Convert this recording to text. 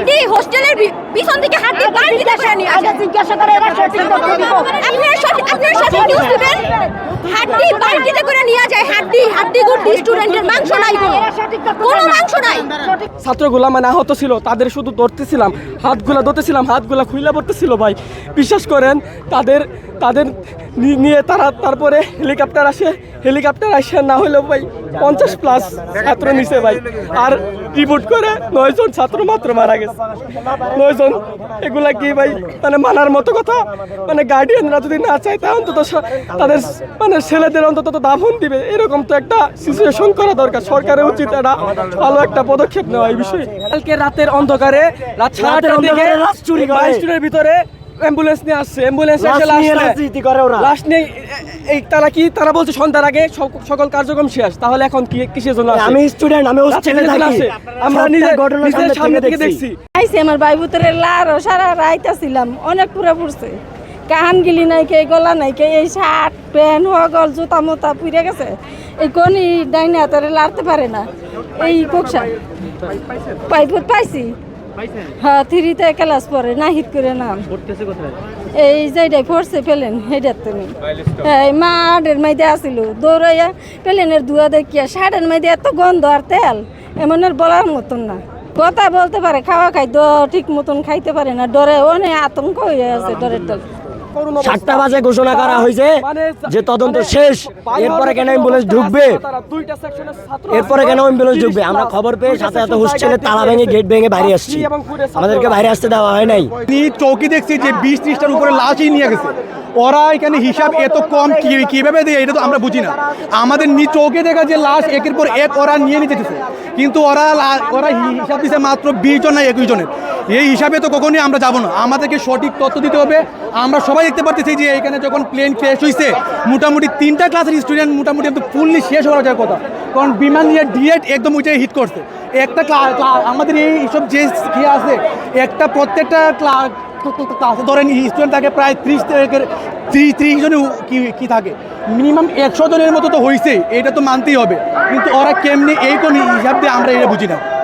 হাড্ডি হোস্টেলের পিছন পিছন দিকে হাড্ডি বালতিতে দিতে আসেনি আসে জিজ্ঞাসা করে এরা সঠিক তথ্য দিব। আপনারা সঠিক আপনারা সঠিক নিউজ দিবেন। হাড্ডি বালতিতে করে নিয়ে যায় হাড্ডি হাড্ডি গুড় স্টুডেন্টের মাংস নাই কোনো। কোনো মাংস নাই। ছাত্রগুলা মানে আহত ছিল তাদের শুধু ধরতেছিলাম হাতগুলা ধরতেছিলাম হাতগুলা খুইলা পড়তেছিল ভাই। বিশ্বাস করেন তাদের তাদের নিয়ে তারা তারপরে হেলিকপ্টার আসে। হেলিকপ্টার আসে না হলেও ভাই পঞ্চাশ প্লাস ছাত্র নিছে ভাই। আর রিপোর্ট করে নয়জন ছাত্র মাত্র মারা গেছে। নয়জন এগুলা কি ভাই? মানে মানার মতো কথা? মানে গার্ডিয়ানরা যদি না চায় তা অন্তত তাদের মানে ছেলেদের অন্তত দাফন দিবে। এরকম তো একটা সিচুয়েশন করা দরকার। সরকারের উচিত এটা ভালো একটা পদক্ষেপ নেওয়া এই বিষয়ে। কালকে রাতের অন্ধকারে রাত সাড়ে করে। বাইশ ভিতরে অ্যাম্বুলেন্স নিয়ে আসছে অ্যাম্বুলেন্স এসে লাশ নিয়ে রাজনীতি করে ওরা। লাশ নেই এই তারা কি তারা বলছে সন্ধ্যার আগে সক- সকল কার্যক্রম শেষ তাহলে এখন কি কিসের জন্য আমি স্টুডেন্ট আমি হোস্টেলে থাকি। আমরা নিজের ঘটনা নিজের সামনে থেকে দেখছি। আইসি আমার ভাই বুতরের লারও সারা রাইতাছিলাম অনেক পুরা পড়ছে। কাহান গিলি নাই কে গলা নাই কে এই শার্ট প্যান্ট হগল জুতা মুতা পুড়ে গেছে। এই কোনি ডাইনা তারে লাড়তে পারে না। এই কোকসা পাইপত পাইছি? হ্যাঁ থ্রিতে ক্লাস পরে নাহি করে নাম। এই যেটাই পড়ছে পেলেন হেডার তুমি। এই মাঠের মাইদে আসিল দৌড়াইয়া পেলেনের ধুয়া দেখিয়া মাইদে এত গন্ধ আর তেল এমন আর বলার মতন না। কথা বলতে পারে খাওয়া খাইতো ঠিক মতন খাইতে পারে না ডরে অনেক আতঙ্ক হয়ে আছে ডরের অবস্থা। সাতটা বাজে ঘোষণা করা হয়েছে মানে যে তদন্ত মানে শেষ। এরপরে কেন অ্যাম্বুলেন্স ঢুকবে? এরপরে কেন অ্যাম্বুলেন্স ঢুকবে? আমরা খবর পেয়ে সাথে সাথে হোস্টেলে তালা ভেঙে গেট ভেঙে বাইরে আসছি। আমাদেরকে বাইরে আসতে দেওয়া হয় নাই। চৌকি দেখছি যে বিশ ত্রিশটার উপরে লাশই নিয়ে গেছে। ওরা এখানে হিসাব এত কম কীভাবে দেয়, এটা তো আমরা বুঝি না। আমাদের নি চৌকে দেখা যে লাশ একের পর এক ওরা নিয়ে নিতে কিন্তু ওরা ওরা হিসাব দিচ্ছে মাত্র বিশ জন না একুশ জনের। এই হিসাবে তো কখনই আমরা যাব না। আমাদেরকে সঠিক তথ্য দিতে হবে। আমরা সবাই দেখতে পাচ্ছি যে এখানে যখন প্লেন ক্র্যাশ হয়েছে মোটামুটি তিনটা ক্লাসের স্টুডেন্ট মোটামুটি একদম ফুললি শেষ হওয়ার যাওয়ার কথা। কারণ বিমান নিয়ে ডিরেক্ট একদম ওই হিট করছে। একটা আমাদের এই সব যে আছে, একটা প্রত্যেকটা ক্লা- ধরেন স্টুডেন্ট থাকে প্রায় ত্রিশ ত্রিশ ত্রিশ জনে কি কি থাকে। মিনিমাম একশো জনের মতো তো হয়েছে এটা তো মানতেই হবে। কিন্তু ওরা কেমনি এই কোন হিসাব দিয়ে আমরা এটা বুঝি না।